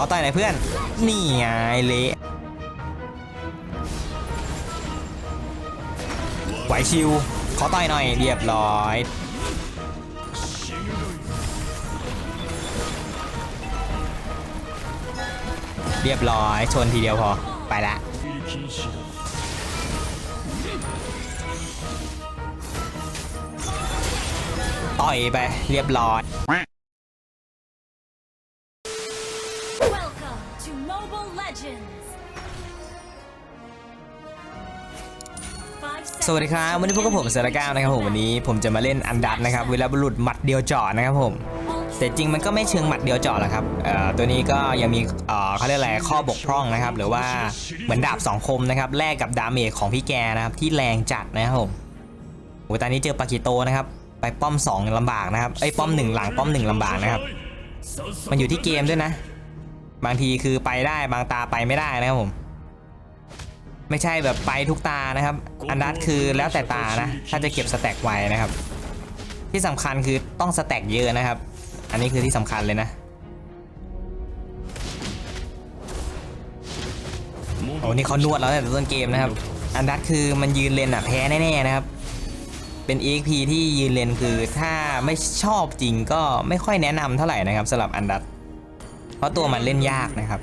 อต่อยหน่อยเพื่อน นี่ไงเละไหวชิว ขอต่อยหน่อยเรียบร้อยเรียบร้อยชนทีเดียวพอไปละต่อยไปเรียบร้อย สวัสดีครับ วันนี้พบกับผมเซราก้าวนะครับผมวันนี้ผมจะมาเล่นอันดัตนะครับเวลาบุรุษหมัดเดียวจาะนะครับผมแต่จริงมันก็ไม่เชิงหมัดเดียวจาะหรอกครับตัวนี้ก็ยังมีเขาเรียกอะไรข้อบกพร่องนะครับ หรือว่าเหมือนดาบสองคมนะครับแลกกับดาเมจของพี่แกนะครับที่แรงจัดนะครับผมโอ้ยตอนนี้เจอปากิโตนะครับ ไปป้อม 2ลำบากนะครับไอ้ป้อม 1 หลังป้อม 1ลำบากนะครับมันอยู่ที่เกมด้วยนะ บางทีคือไปได้บางตาไปไม่ได้นะครับผม ไม่ใช่แบบไปทุกตานะครับ อันดัตคือแล้วแต่ตานะ ถ้าจะเก็บสแต็กไว้นะครับ ที่สำคัญคือต้องสแต็กเยอะนะครับ อันนี้คือที่สำคัญเลยนะโอ้นี่เขานวดแล้วแต่ต้นเกมนะครับ อันดัตคือมันยืนเลนอะแพ้แน่ๆนะครับ เป็น EXP ที่ยืนเลนคือถ้าไม่ชอบจริงก็ไม่ค่อยแนะนำเท่าไหร่นะครับสำหรับอันดัตเพราะตัวมันเล่นยากนะครับ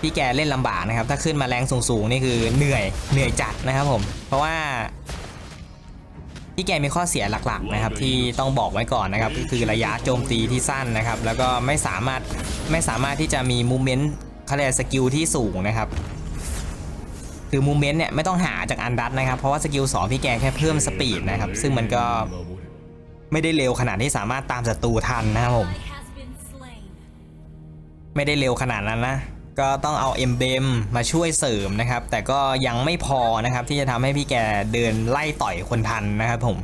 พี่แกเล่นลำบากนะครับ ถ้าขึ้นมาแรงสูงๆนี่คือเหนื่อยเหนื่อยจัดนะครับผม เพราะว่าพี่แกมีข้อเสียหลักๆนะครับที่ต้องบอกไว้ก่อนนะครับก็คือระยะโจมตีที่สั้นนะครับ แล้วก็ไม่สามารถไม่สามารถที่จะมีมูเมนต์คะแนนสกิลที่สูงนะครับ คือมูเมนต์เนี่ยไม่ต้องหาจากอันดัตนะครับ เพราะว่าสกิลสองพี่แกแค่เพิ่มสปีดนะครับ ซึ่งมันก็ไม่ได้เร็วขนาดที่สามารถตามศัตรูทันนะครับผม ไม่ได้เร็วขนาดนั้นนะก็ต้องเอาเอ็มเบมมาช่วยเสริมนะครับ แต่ก็ยังไม่พอนะครับที่จะทำให้พี่แกเดินไล่ต่อยคนทันนะครับผม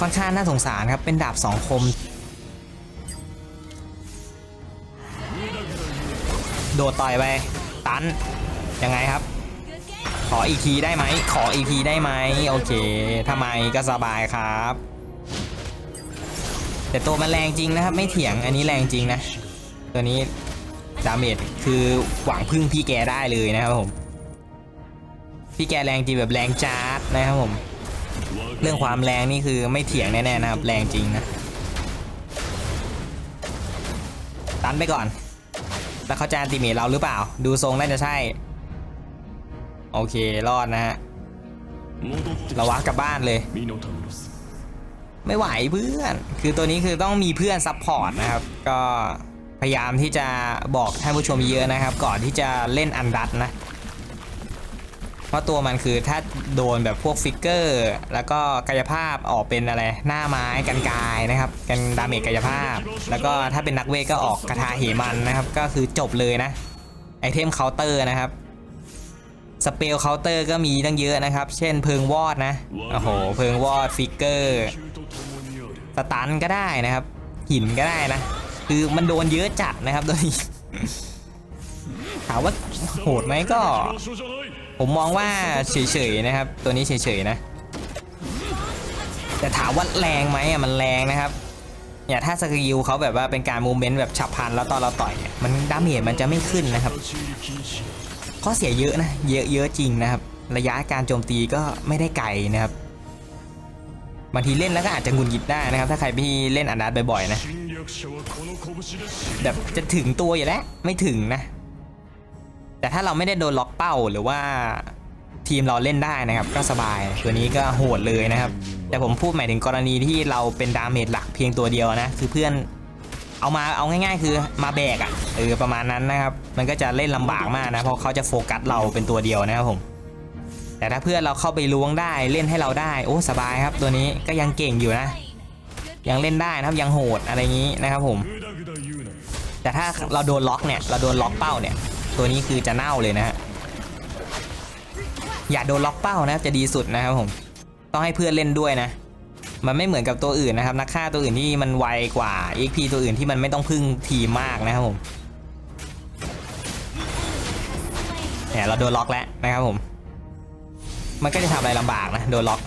ค่อนข้างน่าสงสารครับเป็นดาบสองคม โดดต่อยไป ตัน ยังไงครับ ขออีกทีได้ไหม ขออีกทีได้ไหม โอเคทำไมก็สบายครับ แต่ตัวมันแรงจริงนะครับ ไม่เถียงอันนี้แรงจริงนะ ตัวนี้ดาเมจคือหวังพึ่งพี่แกได้เลยนะครับผม พี่แกแรงจริงแบบแรงจัดนะครับผม เรื่องความแรงนี่คือไม่เถียงแน่ๆนะครับ แรงจริงนะ ตันไปก่อน แล้วเขาจะตีเมจเราหรือเปล่า ดูทรงน่าจะใช่ โอเครอดนะฮะเราวักกลับบ้านเลย ไม่ไหวเพื่อน คือตัวนี้คือต้องมีเพื่อนซัพพอร์ตนะครับ ก็ พยายามที่จะบอกท่านผู้ชมเยอะนะครับ ก่อนที่จะเล่นอันดัตนะ เพราะตัวมันคือถ้าโดนแบบพวกฟิกเกอร์ แล้วก็กายภาพออกเป็นอะไรหน้าไม้กันกายนะครับ กันดาเมจกายภาพ แล้วก็ถ้าเป็นนักเวก็ออกกระทาเหมันนะครับ ก็คือจบเลยนะไอเทมเคาน์เตอร์นะครับสเปลเคาน์เตอร์ก็มีตั้งเยอะนะครับ เช่นเพิงวอดนะ โอ้โห เพิงวอดฟิกเกอร์ สตันก็ได้นะครับ หินก็ได้นะ คือมันโดนเยอะจัดนะครับตอนนี้ถามว่าโหดไหมก็ ผมมองว่าเฉยๆนะครับ ตัวนี้เฉยๆนะ แต่ถามว่าแรงไหมอะมันแรงนะครับเนี่ยถ้าสกิลเขาแบบว่าเป็นการมูเมนต์แบบฉับพลันแล้วตอนเราต่อยเนี่ยมันดาเมจมันจะไม่ขึ้นนะครับข้อเสียเยอะนะเยอะเยอะจริงนะครับ ระยะการโจมตีก็ไม่ได้ไกลนะครับบางทีเล่นแล้วก็อาจจะงุนหงิดได้นะครับ ถ้าใครพี่เล่นอันดาดบ่อยๆนะ แบบจะถึงตัวอยู่แล้ว ไม่ถึงนะ แต่ถ้าเราไม่ได้โดนล็อกเป้าหรือว่าทีมเราเล่นได้นะครับ ก็สบายตัวนี้ก็โหดเลยนะครับ แต่ผมพูดหมายถึงกรณีที่เราเป็นดาเมจหลักเพียงตัวเดียวนะ คือเพื่อนเอามาเอาง่ายๆ คือมาแบกอะ่ะเออประมาณนั้นนะครับ มันก็จะเล่นลำบากมากนะ เพราะเขาจะโฟกัสเราเป็นตัวเดียวนะครับผม แต่ถ้าเพื่อนเราเข้าไปล้วงได้เล่นให้เราได้ โอ้สบายครับ ตัวนี้ก็ยังเก่งอยู่นะ ยังเล่นได้นะครับยังโหดอะไรงนี้นะครับผม แต่ถ้าเราโดนล็อกเนี่ยเราโดนล็อกเป้าเนี่ย ตัวนี้คือจะเน่าเลยนะฮะอย่าโดนล็อกเป้านะจะดีสุดนะครับผม ต้องให้เพื่อนเล่นด้วยนะ มันไม่เหมือนกับตัวอื่นนะครับ นักฆ่าตัวอื่นที่มันไวกว่าไอพีตัวอื่นที่มันไม่ต้องพึ่งทีมากนะครับผมเนี่ยเราโดนล็อกแล้วนะครับผม มันก็จะทำอะไรลำบากนะ โดนล็อก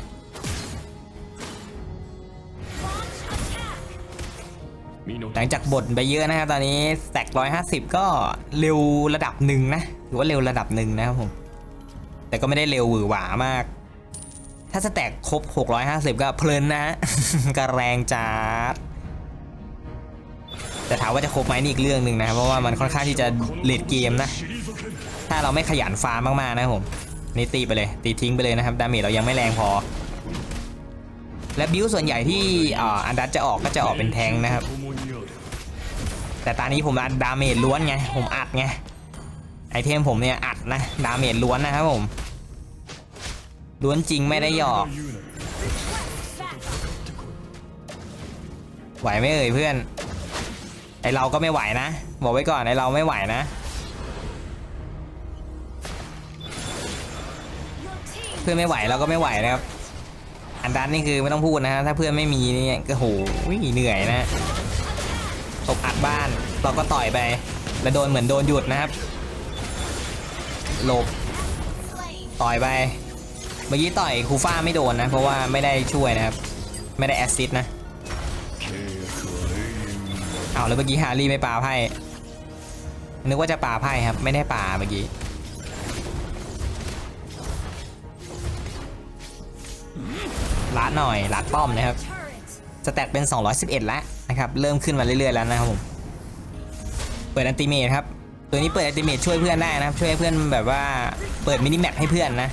หลังจากบ่ไปเยอะนะครับตอนนี้แตกร้อยห้าสิบก็เร็วระดับหนึ่งนะถือว่าเร็วระดับหนึ่งนะครับผม แต่ก็ไม่ได้เร็วหวือหวามาก ถ้าจะแตกครบ 650 ก็เพลินนะกระแรงจัดแต่ถามว่าจะครบไหมนี่อีกเรื่องหนึ่งนะ เพราะว่ามันค่อนข้างที่จะเลดเกมนะ ถ้าเราไม่ขยันฟาร์มมากๆนะผม นี่ตีไปเลย ตีทิ้งไปเลยนะครับ ดาเมจเรายังไม่แรงพอ และบิวส่วนใหญ่ที่อันดัตจะออกก็จะออกเป็นแทงนะครับ แต่ตอนนี้ผมอัดดาเมจล้วนไง ผมอัดไง ไอเทมผมเนี่ยอัดนะ ดาเมจล้วนนะครับผม ล้วนจริงไม่ได้หยอก ไหวไม่เอ่ยเพื่อน ไอเราก็ไม่ไหวนะ บอกไว้ก่อนไอเราไม่ไหวนะเพื่อนไม่ไหวเราก็ไม่ไหวนะครับ ดันนี่คือไม่ต้องพูดนะฮะถ้าเพื่อนไม่มีนี่ก็โหเหนื่อยนะตบอัดบ้านเราก็ต่อยไป แล้วโดนเหมือนโดนหยุดนะครับหลบต่อยไปเมื่อกี้ต่อยคูฟ้าไม่โดนนะ เพราะว่าไม่ได้ช่วยนะครับ ไม่ได้แอสซิดนะเอาแล้วเมื่อกี้ฮารี่ไม่ป่าไพ่นึกว่าจะป่าไพ่ครับ ไม่ได้ป่าเมื่อกี้ ลัดหน่อยลัดป้อมนะครับสแตทเป็น 211 แล้วนะครับเริ่มขึ้นมาเรื่อยๆแล้วนะครับผมเปิดอันติเมทครับตัวนี้เปิดอันติเมทช่วยเพื่อนได้นะครับช่วยเพื่อนแบบว่าเปิดมินิแมปให้เพื่อนนะ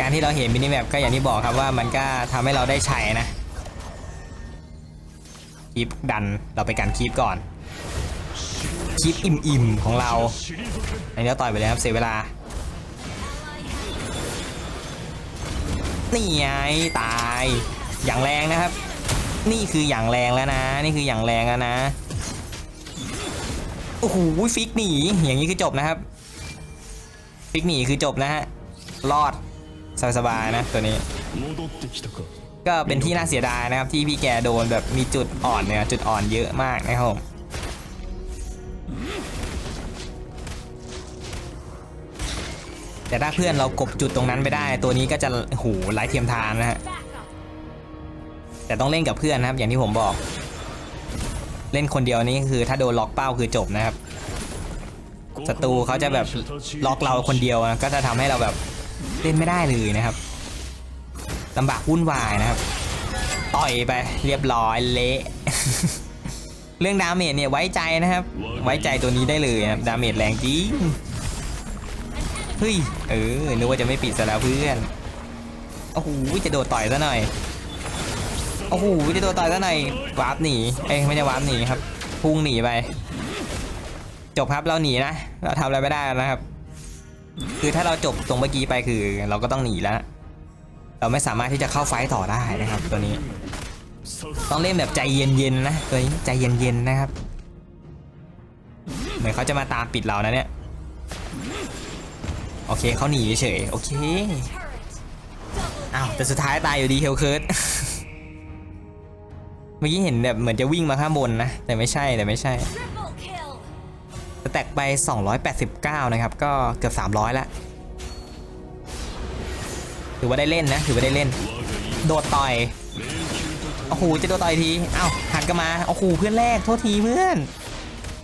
การที่เราเห็นมินิแมปก็อย่างที่บอกครับว่ามันก็ทำให้เราได้ใช้นะคลิปดันเราไปกันคลิปก่อนคลิปอิ่มๆของเราอันนี้เราต่อยไปเลยครับเสียเวลา นี่ไงตาย อย่างแรงนะครับ นี่คืออย่างแรงแล้วนะ นี่คืออย่างแรงแล้วนะโอ้โหฟิกหนีอย่างนี้คือจบนะครับ ฟิกหนีคือจบนะฮะรอดสบายๆนะตัวนี้ ก็เป็นที่น่าเสียดายนะครับที่พี่แกโดนแบบมีจุดอ่อนเนี่ยจุดอ่อนเยอะมากนะครับผม แต่ถ้าเพื่อนเรากบจุดตรงนั้นไปได้ ตัวนี้ก็จะโอ้โหไร้เทียมทานนะฮะแต่ต้องเล่นกับเพื่อนนะครับ อย่างที่ผมบอก เล่นคนเดียวนี้คือถ้าโดนล็อกเป้าคือจบนะครับศัตรูเขาจะแบบล็อกเราคนเดียวนะก็จะทำให้เราแบบเล่นไม่ได้เลยนะครับลำบากวุ่นวายนะครับ ต่อยไปเรียบร้อยเละเรื่องดาเมจเนี่ยไว้ใจนะครับ ไว้ใจตัวนี้ได้เลยนะครับดาเมจแรงจริง เฮ้ย เออ นึกว่าจะไม่ปิดซะแล้วเพื่อน โอ้โห จะโดดต่อยซะหน่อย โอ้โห จะโดดต่อยซะหน่อยวาร์ปหนี เอ้ยไม่ใช่วาร์ปหนีครับ พุ่งหนีไป จบครับเราหนีนะ เราทำอะไรไม่ได้นะครับ คือถ้าเราจบตรงเมื่อกี้ไปคือ เราก็ต้องหนีแล้ว เราไม่สามารถที่จะเข้าไฟต่อได้นะครับ ตัวนี้ ต้องเล่นแบบใจเย็นๆนะตัวนี้ใจเย็นๆนะครับ เหมือนเขาจะมาตามปิดเรานะเนี่ย โอเคเขาหนีเฉยโอเคอ้าวแต่สุดท้ายตายอยู่ดีเฮลเคิร์ดเมื่อกี้เห็นแบบเหมือนจะวิ่งมาข้างบนนะ แต่ไม่ใช่แต่ไม่ใช่แตกไป 289 นะครับ ก็เกือบ 300 แล้ว ถือว่าได้เล่นนะ ถือว่าได้เล่น โดดต่อย โอ้โห จะโดดต่อยที เอ้าหันกลับมา โอ้โห เพื่อนแรก โทษทีเพื่อน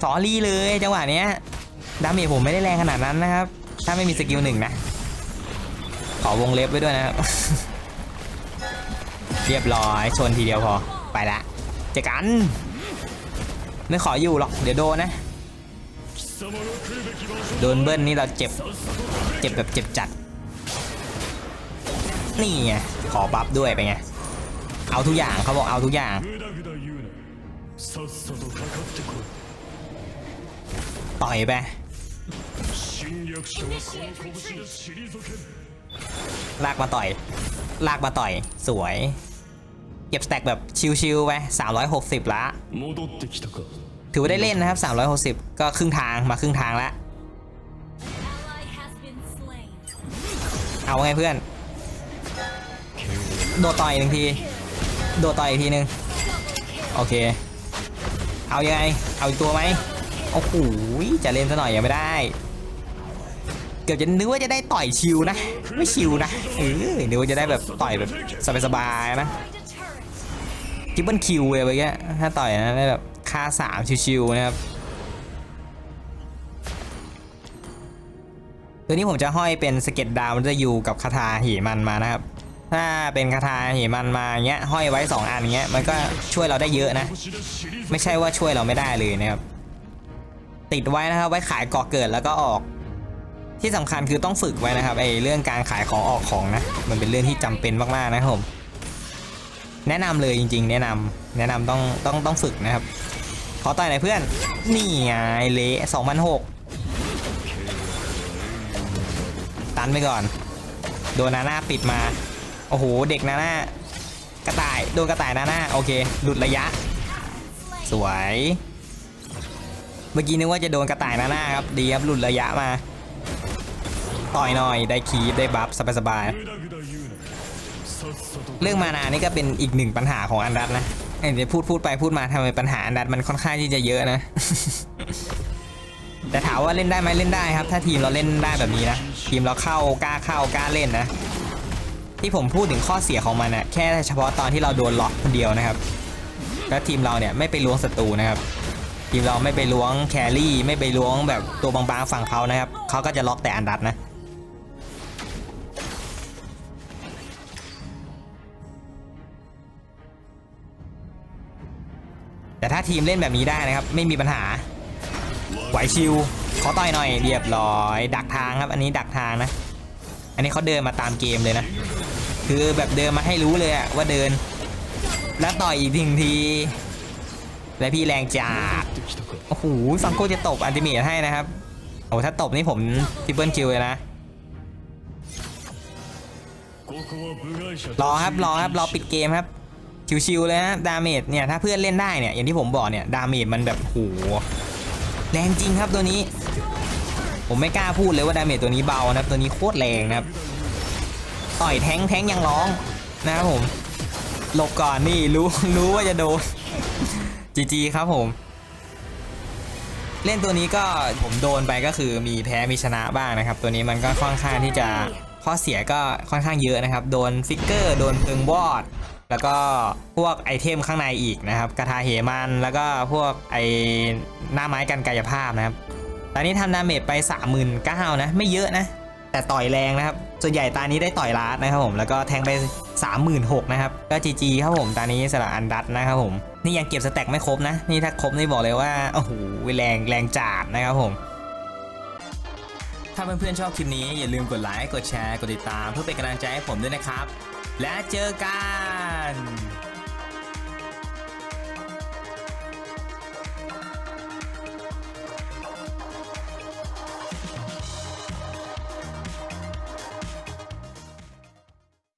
สอรี่เลยจังหวะเนี้ย ดาเมจผมไม่ได้แรงขนาดนั้นนะครับ ถ้าไม่มีสกิลหนึ่งนะ ขอวงเล็บไว้ด้วยนะครับ เรียบร้อยชนทีเดียวพอ ไปละเจอกัน ไม่ขออยู่หรอก เดี๋ยวโดนนะ โดนเบิ้ลนี่เราเจ็บ เจ็บแบบเจ็บจัด นี่ไง ขอบัฟด้วยไปไง เอาทุกอย่างเขาบอกเอาทุกอย่างต่อยไป ลากมาต่อย ลากมาต่อย สวย เก็บสแต็กแบบชิวๆไป360 ละ ถือว่าได้เล่นนะครับ 360 ก็ครึ่งทางมาครึ่งทางแล้ว เอาไงเพื่อน โดต่อยหนึ่งทีโดต่อยอีกทีหนึ่งโอเค เอายังไง เอาอีกตัวไหมโอ้โห จะเล่นซะหน่อยยังไม่ได้ เกือบจะนึกว่าจะได้ต่อยชิวนะ ไม่ชิวนะเออนึกว่าจะได้แบบต่อยแบบสบายๆนะทิปเปิลคิวเลยไปแกถ้าต่อยนะได้แบบค่าสามชิวๆนะครับตัวนี้ผมจะห้อยเป็นสเก็ตดาวมันจะอยู่กับคาถาหิมันมานะครับ ถ้าเป็นคาถาหิมันมาเงี้ยห้อยไว้ 2 อันเงี้ยมันก็ช่วยเราได้เยอะนะ ไม่ใช่ว่าช่วยเราไม่ได้เลยนะครับติดไว้นะครับไว้ขายก่อเกิดแล้วก็ออก ที่สำคัญคือต้องฝึกไว้นะครับไอ้เรื่องการขายของออกของนะ มันเป็นเรื่องที่จำเป็นมากๆนะครับผม แนะนำเลยจริง ๆ แนะนำแนะนำต้องต้องต้องฝึกนะครับขอต่อยหน่อยเพื่อน นี่ไงเละสองพันหกตันไปก่อน โดนนาน่าปิดมา โอ้โห เด็กนาน่ากระต่าย โดนกระต่ายนาน่าโอเค หลุดระยะ สวย เมื่อกี้นึกว่าจะโดนกระต่ายนาน่าครับ ดีครับ หลุดระยะมา ต่อยหน่อยได้คีบได้บัฟสบายๆเรื่องมานานี่ก็เป็นอีกหนึ่งปัญหาของอันดัตนะเดี๋ยวพูดพูดไปพูดมาทำไมปัญหาอันดัตมันค่อนข้างที่จะเยอะนะ แต่ถามว่าเล่นได้ไหมเล่นได้ครับ ถ้าทีมเราเล่นได้แบบนี้นะทีมเราเข้ากล้าเข้ากล้าเล่นนะ ที่ผมพูดถึงข้อเสียของมันนะแค่เฉพาะตอนที่เราโดนล็อกคนเดียวนะครับแล้วทีมเราเนี่ยไม่ไปล้วงศัตรูนะครับ ทีมเราไม่ไปล้วงแครี่ไม่ไปล้วงแบบตัวบางๆฝั่งเขานะครับเขาก็จะล็อกแต่อันดัตนะแต่ถ้าทีมเล่นแบบนี้ได้นะครับ ไม่มีปัญหาไหวชิวขอต่อยหน่อยเรียบร้อย ดักทางครับ อันนี้ดักทางนะ อันนี้เขาเดินมาตามเกมเลยนะ คือแบบเดินมาให้รู้เลยว่าเดิน แล้วต่อยอีกทีที และพี่แรงจัดโอ้โหซังโก้จะตบอันติเมทให้นะครับโอ้ถ้าตบนี่ผมทิปเปิลคิวเลยนะรอครับรอครับรอปิดเกมครับชิวๆเลยนะดาเมจเนี่ยถ้าเพื่อนเล่นได้เนี่ยอย่างที่ผมบอกเนี่ยดาเมจมันแบบโหแรงจริงครับตัวนี้ ผมไม่กล้าพูดเลยว่าดาเมจตัวนี้เบานะครับตัวนี้โคตรแรงนะครับต่อยแทงแทงยังร้องนะครับผมหลบก่อนนี่รู้รู้ว่าจะโดน จีจีครับผม เล่นตัวนี้ก็ผมโดนไปก็คือมีแพ้มีชนะบ้างนะครับ ตัวนี้มันก็ค่อนข้างที่จะข้อเสียก็ค่อนข้างเยอะนะครับ โดนฟิกเกอร์ โดนเพิงวอด แล้วก็พวกไอเทมข้างในอีกนะครับกระทาเหมันแล้วก็พวกไอหน้าไม้กันกายภาพนะครับตอนนี้ทำดาเมจไป 39,000นะ ไม่เยอะนะ แต่ต่อยแรงนะครับ ส่วนใหญ่ตานี้ได้ต่อยลาดนะครับผมแล้วก็แทงไป 36,000นะครับก็จีจีครับผมตานี้สำหรับอันดัตนะครับผมนี่ยังเก็บสแต็กไม่ครบนะนี่ถ้าครบนี่บอกเลยว่าโอ้โหแรงแรงจัดนะครับผมถ้าเพื่อนๆชอบคลิปนี้อย่าลืมกดไลค์ กดแชร์ กดติดตามเพื่อเป็นกำลังใจให้ผมด้วยนะครับ และเจอกัน